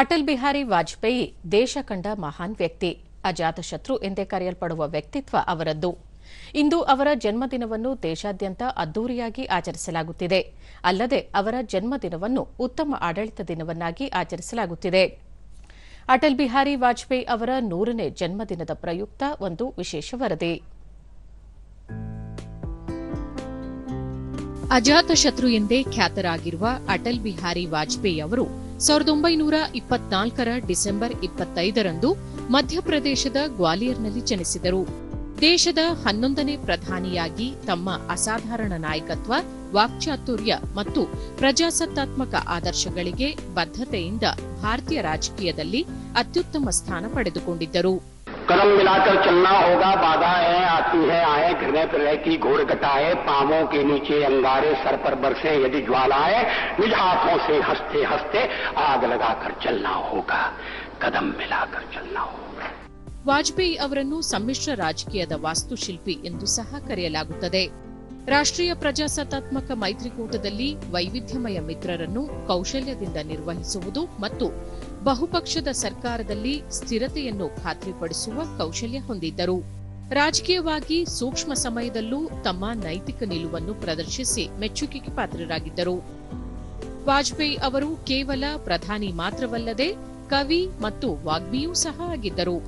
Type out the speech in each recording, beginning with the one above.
ಅಟಲ್ ಬಿಹಾರಿ ವಾಜಪೇಯಿ ದೇಶ ಕಂಡ ಮಹಾನ್ ವ್ಯಕ್ತಿ ಅಜಾತಶತ್ರು ಎಂದೇ ಕರೆಯಲ್ಪಡುವ ವ್ಯಕ್ತಿತ್ವ ಅವರದ್ದು. ಇಂದು ಅವರ ಜನ್ಮದಿನವನ್ನು ದೇಶಾದ್ಯಂತ ಅದ್ದೂರಿಯಾಗಿ ಆಚರಿಸಲಾಗುತ್ತಿದೆ. ಅಲ್ಲದೆ ಅವರ ಜನ್ಮದಿನವನ್ನು ಉತ್ತಮ ಆಡಳಿತ ದಿನವನ್ನಾಗಿ ಆಚರಿಸಲಾಗುತ್ತಿದೆ. ಅಟಲ್ ಬಿಹಾರಿ ವಾಜಪೇಯಿ ಅವರ ನೂರನೇ ಜನ್ಮದಿನದ ಪ್ರಯುಕ್ತ ಒಂದು ವಿಶೇಷ ವರದಿ. ಅಜಾತಶತ್ರು ಎಂದೇ ಖ್ಯಾತರಾಗಿರುವ ಅಟಲ್ ಬಿಹಾರಿ ವಾಜಪೇಯಿ ಅವರು ಸಾವಿರದ ಒಂಬೈನೂರ ಇಪ್ಪತ್ನಾಲ್ಕರ ಡಿಸೆಂಬರ್ ಇಪ್ಪತ್ತೈದರಂದು ಮಧ್ಯಪ್ರದೇಶದ ಗ್ವಾಲಿಯರ್ನಲ್ಲಿ ಜನಿಸಿದರು. ದೇಶದ ಹನ್ನೊಂದನೇ ಪ್ರಧಾನಿಯಾಗಿ ತಮ್ಮ ಅಸಾಧಾರಣ ನಾಯಕತ್ವ, ವಾಕ್ಚಾತುರ್ಯ ಮತ್ತು ಪ್ರಜಾಸತ್ತಾತ್ಮಕ ಆದರ್ಶಗಳಿಗೆ ಬದ್ಧತೆಯಿಂದ ಭಾರತೀಯ ರಾಜಕೀಯದಲ್ಲಿ ಅತ್ಯುತ್ತಮ ಸ್ಥಾನ ಪಡೆದುಕೊಂಡಿದ್ದರು. कदम मिलाकर चलना होगा बाधाएं आती है आए घृणय प्रलय की घोर घटाए पावों के नीचे अंगारे सर पर बरसे यदि ज्वालाएं निज हाथों से हंसते हंसते आग लगाकर चलना होगा कदम मिलाकर चलना होगा ವಾಜಪೇಯಿ ಅವರನ್ನು ಸಮ್ಮಿಶ್ರ ರಾಜಕೀಯದ ವಾಸ್ತುಶಿಲ್ಪಿ ಎಂದು ಸಹ ಕರೆಯಲಾಗುತ್ತದೆ ರಾಷ್ಟ್ರೀಯ ಪ್ರಜಾಸತ್ತಾತ್ಮಕ ಮೈತ್ರಿಕೂಟದಲ್ಲಿ ವೈವಿಧ್ಯಮಯ ಮಿತ್ರರನ್ನು ಕೌಶಲ್ಯದಿಂದ ನಿರ್ವಹಿಸುವುದು ಮತ್ತು ಬಹುಪಕ್ಷದ ಸರ್ಕಾರದಲ್ಲಿ ಸ್ಥಿರತೆಯನ್ನು ಖಾತ್ರಿಪಡಿಸುವ ಕೌಶಲ್ಯ ಹೊಂದಿದ್ದರು. ರಾಜಕೀಯವಾಗಿ ಸೂಕ್ಷ್ಮ ಸಮಯದಲ್ಲೂ ತಮ್ಮ ನೈತಿಕ ನಿಲುವನ್ನು ಪ್ರದರ್ಶಿಸಿ ಮೆಚ್ಚುಗೆಗೆ ಪಾತ್ರರಾಗಿದ್ದರು. ವಾಜಪೇಯಿ ಅವರು ಕೇವಲ ಪ್ರಧಾನಿ ಮಾತ್ರವಲ್ಲದೆ ಕವಿ ಮತ್ತು ವಾಗ್ಮಿಯೂ ಸಹ ಆಗಿದ್ದರು.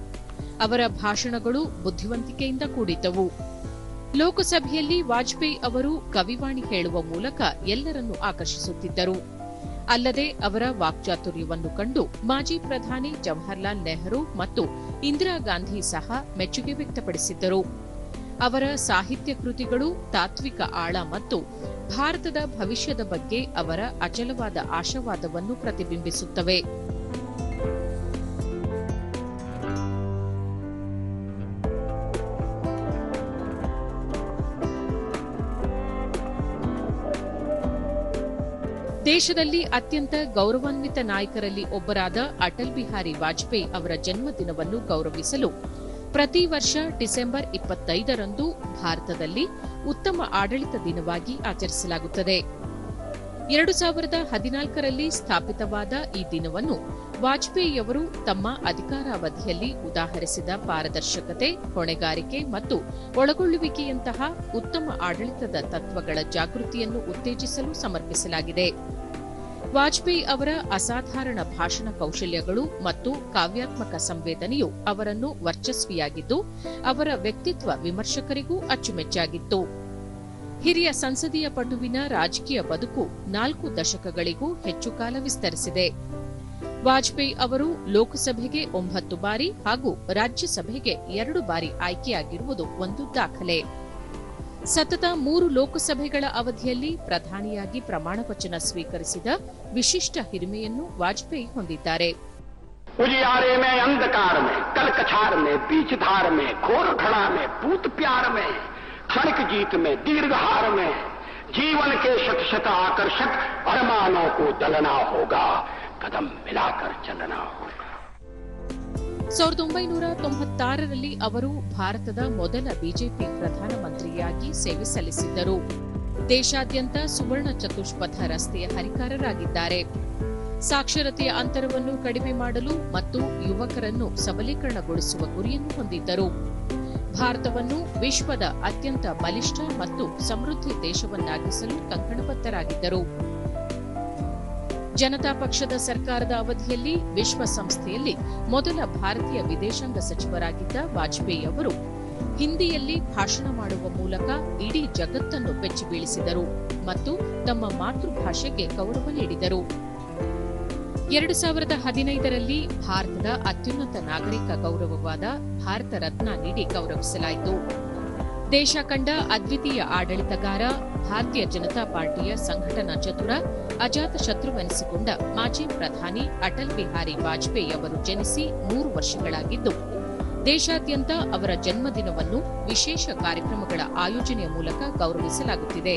ಅವರ ಭಾಷಣಗಳು ಬುದ್ಧಿವಂತಿಕೆಯಿಂದ ಕೂಡಿದ್ದವು. ಲೋಕಸಭೆಯಲ್ಲಿ ವಾಜಪೇಯಿ ಅವರು ಕವಿವಾಣಿ ಹೇಳುವ ಮೂಲಕ ಎಲ್ಲರನ್ನೂ ಆಕರ್ಷಿಸುತ್ತಿದ್ದರು. ಅಲ್ಲದೆ ಅವರ ವಾಕ್ಚಾತುರ್ಯವನ್ನು ಕಂಡು ಮಾಜಿ ಪ್ರಧಾನಿ ಜವಾಹರ್ಲಾಲ್ ನೆಹರು ಮತ್ತು ಇಂದಿರಾ ಗಾಂಧಿ ಸಹ ಮೆಚ್ಚುಗೆ ವ್ಯಕ್ತಪಡಿಸಿದ್ದರು. ಅವರ ಸಾಹಿತ್ಯ ಕೃತಿಗಳು ತಾತ್ವಿಕ ಆಳ ಮತ್ತು ಭಾರತದ ಭವಿಷ್ಯದ ಬಗ್ಗೆ ಅವರ ಅಚಲವಾದ ಆಶಾವಾದವನ್ನು ಪ್ರತಿಬಿಂಬಿಸುತ್ತವೆ. ದೇಶದಲ್ಲಿ ಅತ್ಯಂತ ಗೌರವಾನ್ವಿತ ನಾಯಕರಲ್ಲಿ ಒಬ್ಬರಾದ ಅಟಲ್ ಬಿಹಾರಿ ವಾಜಪೇಯಿ ಅವರ ಜನ್ಮದಿನವನ್ನು ಗೌರವಿಸಲು ಪ್ರತಿ ವರ್ಷ ಡಿಸೆಂಬರ್ ಇಪ್ಪತ್ತೈದರಂದು ಭಾರತದಲ್ಲಿ ಉತ್ತಮ ಆಡಳಿತ ದಿನವಾಗಿ ಆಚರಿಸಲಾಗುತ್ತದೆ. ಎರಡು ಸಾವಿರದ ಹದಿನಾಲ್ಕರಲ್ಲಿ ಸ್ಥಾಪಿತವಾದ ಈ ದಿನವನ್ನು ವಾಜಪೇಯಿಯವರು ತಮ್ಮ ಅಧಿಕಾರಾವಧಿಯಲ್ಲಿ ಉದಾಹರಿಸಿದ ಪಾರದರ್ಶಕತೆ, ಹೊಣೆಗಾರಿಕೆ ಮತ್ತು ಒಳಗೊಳ್ಳುವಿಕೆಯಂತಹ ಉತ್ತಮ ಆಡಳಿತದ ತತ್ವಗಳ ಜಾಗೃತಿಯನ್ನು ಉತ್ತೇಜಿಸಲು ಸಮರ್ಪಿಸಲಾಗಿದೆ. ವಾಜಪೇಯಿ ಅವರ ಅಸಾಧಾರಣ ಭಾಷಣ ಕೌಶಲ್ಯಗಳು ಮತ್ತು ಕಾವ್ಯಾತ್ಮಕ ಸಂವೇದನೆಯು ಅವರನ್ನು ವರ್ಚಸ್ವಿಯಾಗಿದ್ದು, ಅವರ ವ್ಯಕ್ತಿತ್ವ ವಿಮರ್ಶಕರಿಗೂ ಅಚ್ಚುಮೆಚ್ಚಾಗಿತ್ತು. ಹಿರಿಯ ಸಂಸದೀಯ ಪಟುವಿನ ರಾಜಕೀಯ ಬದುಕು ನಾಲ್ಕು ದಶಕಗಳಿಗೂ ಹೆಚ್ಚು ಕಾಲ ವಿಸ್ತರಿಸಿದೆ ವಾಜಪೇಯಿ ಅವರು ಲೋಕಸಭೆಗೆ ಒಂಬತ್ತು ಬಾರಿ ಹಾಗೂ ರಾಜ್ಯಸಭೆಗೆ ಎರಡು ಬಾರಿ ಆಯ್ಕೆಯಾಗಿರುವುದು ಒಂದು ದಾಖಲೆ ಸತತ ಮೂರು ಲೋಕಸಭೆಗಳ ಅವಧಿಯಲ್ಲಿ ಪ್ರಧಾನಿಯಾಗಿ ಪ್ರಮಾಣ ವಚನ ಸ್ವೀಕರಿಸಿದ ವಿಶಿಷ್ಟ ಹಿರಿಮೆಯನ್ನು ವಾಜಪೇಯಿ ಹೊಂದಿದ್ದಾರೆ उजियारे में अंधकार में कलकछार में बीच धार में घोर घड़ा में पूत प्यार में क्षणिक जीत में दीर्घ हार में जीवन के शत शत आकर्षक अरमानों को दलना होगा कदम मिलाकर चलना होगा ಸಾವಿರದ ಒಂಬೈನೂರ ತೊಂಬತ್ತಾರರಲ್ಲಿ ಅವರು ಭಾರತದ ಮೊದಲ ಬಿಜೆಪಿ ಪ್ರಧಾನಮಂತ್ರಿಯಾಗಿ ಸೇವೆ ಸಲ್ಲಿಸಿದ್ದರು ದೇಶಾದ್ಯಂತ ಸುವರ್ಣ ಚತುಷ್ಪಥ ರಸ್ತೆಯ ಹರಿಕಾರರಾಗಿದ್ದಾರೆ ಸಾಕ್ಷರತೆಯ ಅಂತರವನ್ನು ಕಡಿಮೆ ಮಾಡಲು ಮತ್ತು ಯುವಕರನ್ನು ಸಬಲೀಕರಣಗೊಳಿಸುವ ಗುರಿಯನ್ನು ಹೊಂದಿದ್ದರು ಭಾರತವನ್ನು ವಿಶ್ವದ ಅತ್ಯಂತ ಬಲಿಷ್ಠ ಮತ್ತು ಸಮೃದ್ಧಿ ದೇಶವನ್ನಾಗಿಸಲು ಕಂಕಣಬದ್ಧರಾಗಿದ್ದರು ಜನತಾ ಪಕ್ಷದ ಸರ್ಕಾರದ ಅವಧಿಯಲ್ಲಿ ವಿಶ್ವಸಂಸ್ಥೆಯಲ್ಲಿ ಮೊದಲ ಭಾರತೀಯ ವಿದೇಶಾಂಗ ಸಚಿವರಾಗಿದ್ದ ವಾಜಪೇಯಿ ಅವರು ಹಿಂದಿಯಲ್ಲಿ ಭಾಷಣ ಮಾಡುವ ಮೂಲಕ ಇಡೀ ಜಗತ್ತನ್ನು ಬೆಚ್ಚಿ ಬೀಳಿಸಿದರು ಮತ್ತು ತಮ್ಮ ಮಾತೃಭಾಷೆಗೆ ಗೌರವ ನೀಡಿದರು. ಎರಡು ಸಾವಿರದ ಹದಿನೈದರಲ್ಲಿ ಭಾರತದ ಅತ್ಯುನ್ನತ ನಾಗರಿಕ ಗೌರವವಾದ ಭಾರತ ರತ್ನ ನೀಡಿ ಗೌರವಿಸಲಾಯಿತು. ದೇಶ ಕಂಡ ಅದ್ವಿತೀಯ ಆಡಳಿತಗಾರ, ಭಾರತೀಯ ಜನತಾ ಪಾರ್ಟಿಯ ಸಂಘಟನಾ ಚತುರ, ಅಜಾತ ಶತ್ರುವೆನಿಸಿಕೊಂಡ ಮಾಜಿ ಪ್ರಧಾನಿ ಅಟಲ್ ಬಿಹಾರಿ ವಾಜಪೇಯಿ ಅವರು ಜನಿಸಿ ಮೂರು ವರ್ಷಗಳಾಗಿದ್ದು, ದೇಶಾದ್ಯಂತ ಅವರ ಜನ್ಮದಿನವನ್ನು ವಿಶೇಷ ಕಾರ್ಯಕ್ರಮಗಳ ಆಯೋಜನೆಯ ಮೂಲಕ ಗೌರವಿಸಲಾಗುತ್ತಿದೆ.